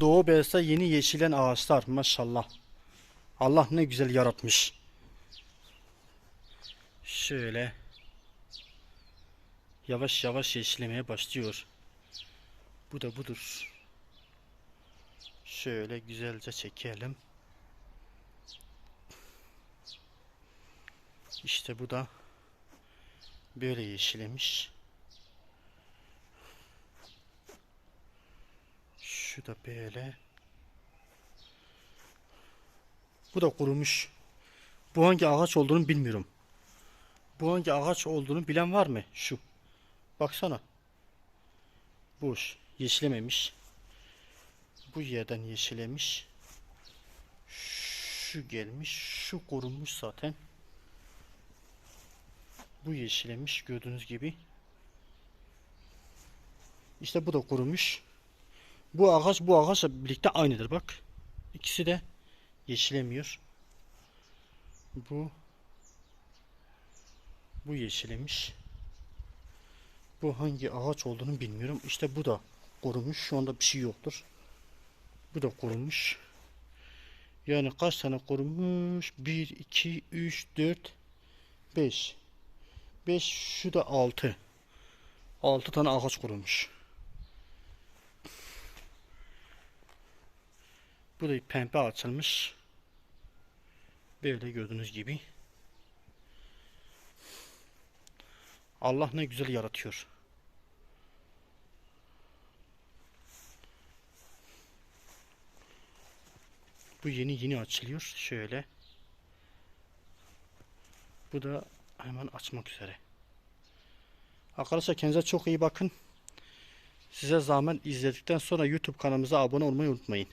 Doğu Beyaz'da yeni yeşilen ağaçlar maşallah. Allah ne güzel yaratmış. Şöyle yavaş yavaş yeşillemeye başlıyor. Bu da budur. Şöyle güzelce çekelim. İşte bu da böyle yeşillemiş. Şu da böyle. Bu da kurumuş. Bu hangi ağaç olduğunu bilmiyorum. Bu hangi ağaç olduğunu bilen var mı? Şu. Baksana. Boş. Yeşilememiş. Bu yerden yeşilemiş. Şu gelmiş. Şu kurumuş zaten. Bu yeşilemiş gördüğünüz gibi. İşte bu da kurumuş. Bu ağaç bu ağaçla birlikte aynıdır bak. İkisi de yeşilemiyor. Bu bu yeşilemiş. Bu hangi ağaç olduğunu bilmiyorum. İşte bu da kurumuş. Şu anda bir şey yoktur. Bu da kurumuş. Yani kaç tane kurumuş? 1, 2, 3, 4, 5. 5 şu da 6. 6 tane ağaç kurumuş. Bu da pembe açılmış. Böyle gördüğünüz gibi. Allah ne güzel yaratıyor. Bu yeni yeni açılıyor. Şöyle. Bu da hemen açmak üzere. Arkadaşlar kendinize çok iyi bakın. Size zahmet izledikten sonra YouTube kanalımıza abone olmayı unutmayın.